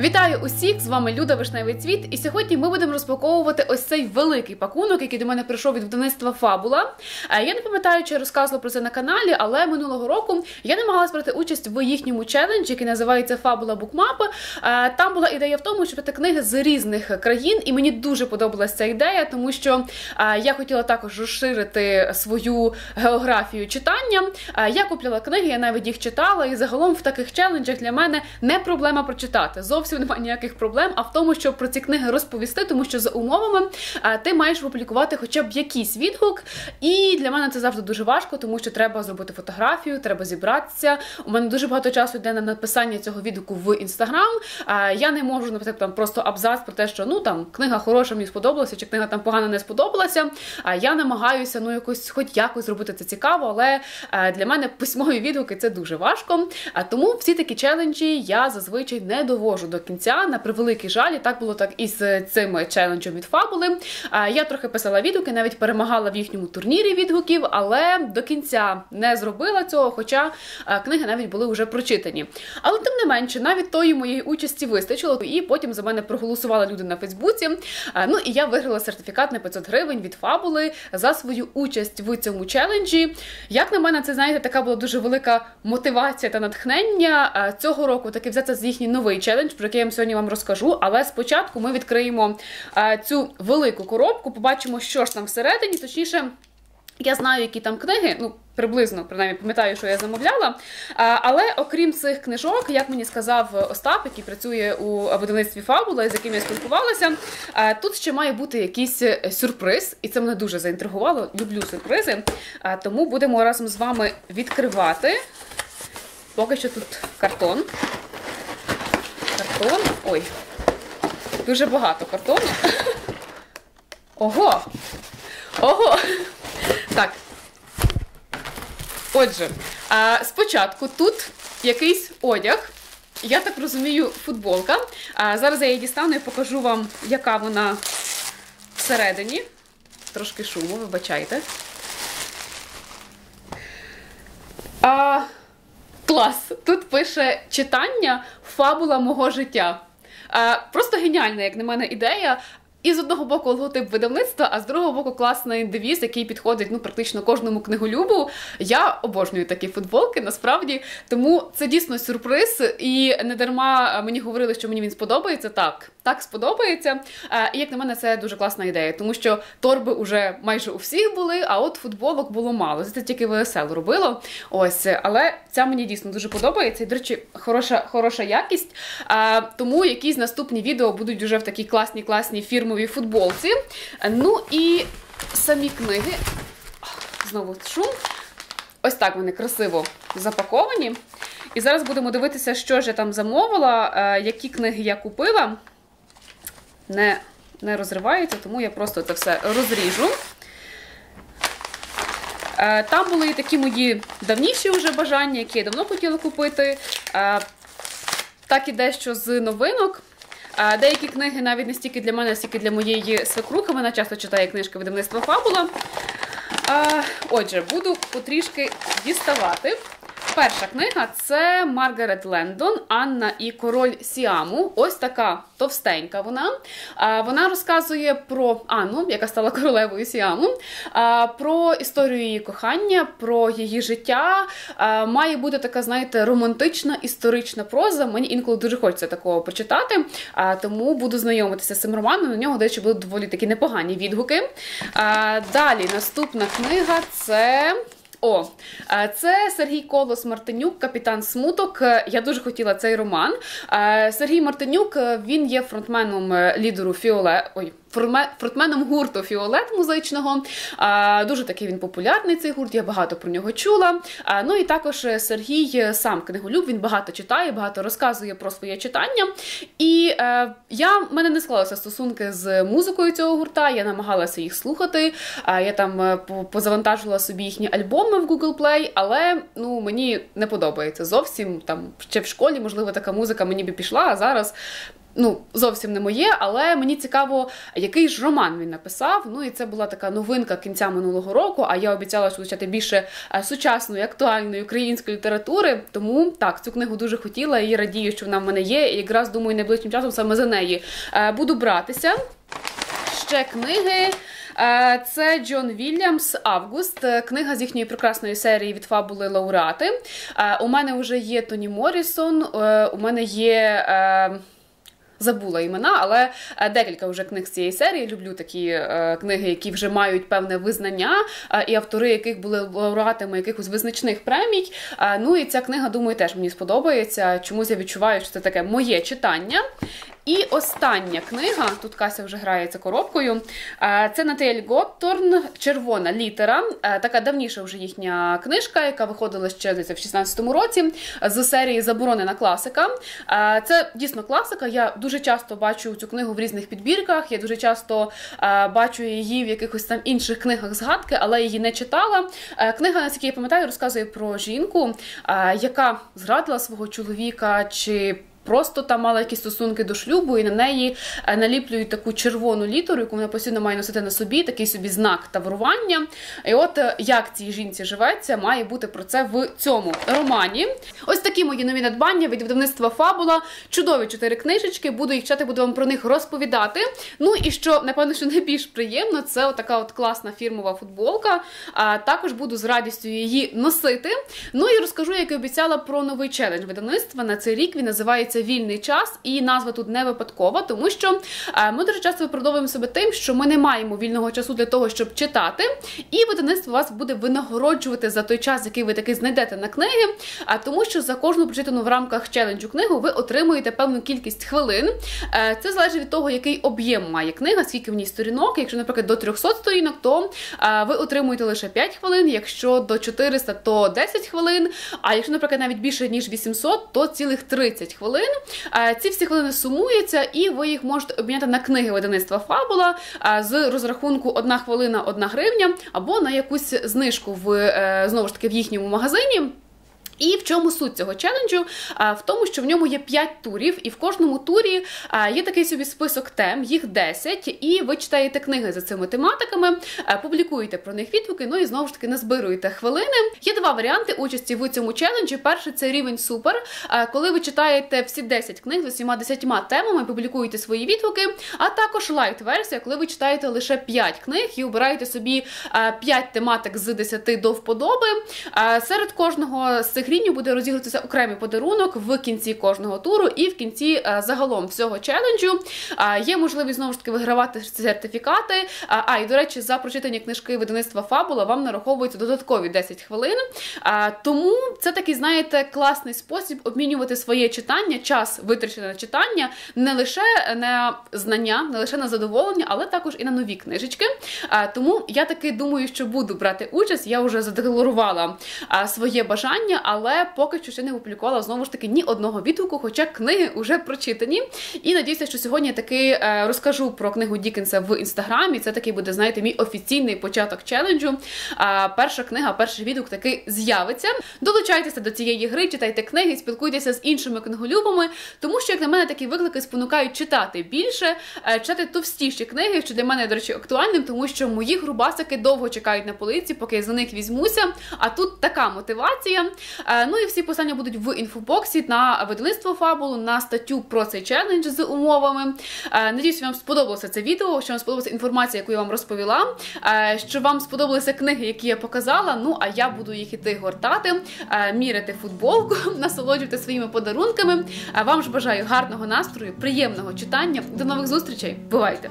Вітаю усіх! З вами Люда Вишневий Цвіт. І сьогодні ми будемо розпаковувати ось цей великий пакунок, який до мене прийшов від видавництва Фабула. Е, Я не пам'ятаю, чи я розказувала про це на каналі, але минулого року я намагалась брати участь в їхньому челенджі, який називається Фабула Букмап. Е, Там була ідея в тому, щоб книги з різних країн, і мені дуже подобалася ця ідея, тому що е, я хотіла також розширити свою географію читання. Я купляла книги, я навіть їх читала, і загалом в таких челенджах для мене не проблема прочитати. Зовсім немає ніяких проблем, а в тому, щоб про ці книги розповісти, тому що за умовами е, ти маєш публікувати хоча б якийсь відгук. І для мене це завжди дуже важко, тому що треба зробити фотографію, треба зібратися. У мене дуже багато часу йде на написання цього відгуку в інстаграм. Е, Я не можу написати там просто абзац про те, що ну там книга хороша, мені сподобалася, чи книга там погано не сподобалася. А я намагаюся ну якось, хоч якось зробити це цікаво, але е, для мене письмові відгуки це дуже важко. А тому всі такі челенджі я зазвичай не довожу до кінця. На превеликий жаль, і так було так і з цим челенджем від фабули. Я трохи писала відгуки, навіть перемагала в їхньому турнірі відгуків, але до кінця не зробила цього, хоча книги навіть були вже прочитані. Але тим не менше, навіть тої моєї участі вистачило, і потім за мене проголосували люди на Фейсбуці. Ну і я виграла сертифікат на 500 гривень від фабули за свою участь в цьому челенджі. Як на мене, це знаєте, така була дуже велика мотивація та натхнення цього року. Таки взяти з їхній новий челендж, який я вам сьогодні вам розкажу. Але спочатку ми відкриємо а, цю велику коробку, побачимо, що ж там всередині. Точніше, я знаю, які там книги. Ну, приблизно принаймні пам'ятаю, що я замовляла. А, але окрім цих книжок, як мені сказав Остап, який працює у видавництві Фабула, з яким я спілкувалася, а, тут ще має бути якийсь сюрприз, і це мене дуже заінтригувало. Люблю сюрпризи. Тому будемо разом з вами відкривати. Поки що тут картон. Картон. Ой, дуже багато картону. Ого! Ого! Так. Отже, а, спочатку тут якийсь одяг. Я так розумію, футболка. А, зараз я її дістану і покажу вам, яка вона всередині. Трошки шуму, вибачайте. А, клас! Тут пише читання фабула мого життя. А, просто геніальна, як на мене, ідея. І з одного боку логотип видавництва, а з другого боку класний девіз, який підходить ну практично кожному книголюбу. Я обожнюю такі футболки, насправді. Тому це дійсно сюрприз. І не дарма мені говорили, що мені він сподобається. Так, так сподобається. І як на мене, це дуже класна ідея, тому що торби вже майже у всіх були, а от футболок було мало. Це тільки ВСЛ робило. Ось, але ця мені дійсно дуже подобається. І, до речі, хороша, хороша якість. Тому якісь наступні відео будуть вже в такій класній класній фірмовій футболці. Ну і самі книги. Знову шум. Ось так вони красиво запаковані. І зараз будемо дивитися, що ж я там замовила, які книги я купила. Не, не розривається, тому я просто це все розріжу. Там були такі мої давніші вже бажання, які я давно хотіла купити. Так і дещо з новинок. Деякі книги навіть не стільки для мене, стільки для моєї свекрухи. Вона часто читає книжки видавництва Фабула. Отже, буду потрішки діставати. Перша книга це Маргарет Лендон, Анна і Король Сіаму. Ось така товстенька вона. Вона розказує про Анну, яка стала королевою Сіаму, про історію її кохання, про її життя. Має бути така, знаєте, романтична історична проза. Мені інколи дуже хочеться такого почитати, тому буду знайомитися з цим романом. На нього, до речі, будуть доволі такі непогані відгуки. Далі наступна книга це. О, це Сергій Колос Мартинюк, капітан Смуток. Я дуже хотіла цей роман. Сергій Мартинюк він є фронтменом лідеру Фіоле. Ой, фронтменом гурту Фіолет музичного. Дуже такий він популярний цей гурт, я багато про нього чула. Ну і також Сергій сам книголюб, він багато читає, багато розказує про своє читання. І е, я в мене не склалися стосунки з музикою цього гурта, я намагалася їх слухати. Я там позавантажувала собі їхні альбоми в Google Play, але ну, мені не подобається зовсім. Там ще в школі, можливо, така музика мені би пішла, а зараз ну зовсім не моє, але мені цікаво, який ж роман він написав. Ну і це була така новинка кінця минулого року. А я обіцяла вивчати більше е, сучасної, актуальної української літератури. Тому так цю книгу дуже хотіла і радію, що вона в мене є. І якраз думаю, найближчим часом саме за неї е, буду братися. Ще книги. Е, це Джон Вільямс Август, книга з їхньої прекрасної серії від фабули Лауреати. У мене вже є Тоні Морісон, у мене є. Забула імена, але е, декілька вже книг з цієї серії. Люблю такі е, книги, які вже мають певне визнання, е, і автори, яких були лауреатами якихось визначних премій. Ну і ця книга, думаю, теж мені сподобається. Чомусь я відчуваю, що це таке моє читання. І остання книга, тут Кася вже грається коробкою. Е, це Натель Готторн, Червона літера. Е, така давніша вже їхня книжка, яка виходила ще десь в 16-му році з серії Заборонена класика. Е, це дійсно класика. Я дуже часто бачу цю книгу в різних підбірках. Я дуже часто бачу її в якихось там інших книгах згадки, але її не читала. Книга, наскільки я пам'ятаю, розказує про жінку, яка зрадила свого чоловіка чи просто там мала якісь стосунки до шлюбу, і на неї е, наліплюють таку червону літеру, яку вона постійно має носити на собі, такий собі знак таврування. І от е, як цій жінці живеться, має бути про це в цьому романі. Ось такі мої нові надбання від видавництва Фабула. Чудові чотири книжечки. Буду їх читати, буду вам про них розповідати. Ну і що, напевно, що найбільш приємно, це отака от класна фірмова футболка. А також буду з радістю її носити. Ну і розкажу, як і обіцяла про новий челендж видавництва на цей рік. Він називається це вільний час, і назва тут не випадкова, тому що е, ми дуже часто виправдовуємо себе тим, що ми не маємо вільного часу для того, щоб читати, і видавництво вас буде винагороджувати за той час, який ви таки знайдете на книги. А тому, що за кожну прочитану в рамках челенджу книгу ви отримуєте певну кількість хвилин. Е, це залежить від того, який об'єм має книга, скільки в ній сторінок. Якщо, наприклад, до 300 сторінок, то е, ви отримуєте лише 5 хвилин. Якщо до 400, то 10 хвилин. А якщо, наприклад, навіть більше ніж 800, то цілих 30 хвилин хвилин. Ці всі хвилини сумуються, і ви їх можете обміняти на книги видавництва Фабула з розрахунку одна хвилина, одна гривня, або на якусь знижку в е, знову ж таки в їхньому магазині. І в чому суть цього челенджу? В тому, що в ньому є 5 турів, і в кожному турі є такий собі список тем, їх 10, і ви читаєте книги за цими тематиками, публікуєте про них відгуки, ну і знову ж таки назбируєте хвилини. Є два варіанти участі в цьому челенджі. Перший це рівень супер, коли ви читаєте всі 10 книг з усіма 10 темами, публікуєте свої відгуки, а також лайт-версія, коли ви читаєте лише 5 книг і обираєте собі 5 тематик з 10 до вподоби. Серед кожного з цих гривню буде розігруватися окремий подарунок в кінці кожного туру і в кінці е, загалом всього челенджу. Є можливість знову ж таки вигравати сертифікати. А і до речі, за прочитання книжки видавництва Фабула вам нараховується додаткові 10 хвилин. Тому це такий, знаєте, класний спосіб обмінювати своє читання, час витрачене на читання не лише на знання, не лише на задоволення, але також і на нові книжечки. Тому я таки думаю, що буду брати участь. Я вже задекларувала своє бажання але поки що ще не опублікувала знову ж таки ні одного відгуку, хоча книги вже прочитані. І надіюся, що сьогодні я таки е, розкажу про книгу Дікенса в інстаграмі. Це такий буде, знаєте, мій офіційний початок челенджу. Перша книга, перший відгук таки з'явиться. Долучайтеся до цієї гри, читайте книги, спілкуйтеся з іншими книголюбами, тому що, як на мене, такі виклики спонукають читати більше, е, читати товстіші книги, що для мене, до речі, актуальним, тому що мої грубасики довго чекають на полиці, поки я за них візьмуся. А тут така мотивація. Е, ну і всі посилання будуть в інфобоксі на видавництво фабулу, на статтю про цей челендж з умовами. Е, надіюсь, вам сподобалося це відео, що вам сподобалася інформація, яку я вам розповіла. Е, що вам сподобалися книги, які я показала. Ну а я буду їх іти гортати, міряти футболку, насолоджувати своїми подарунками. Вам ж бажаю гарного настрою, приємного читання. До нових зустрічей. Бувайте!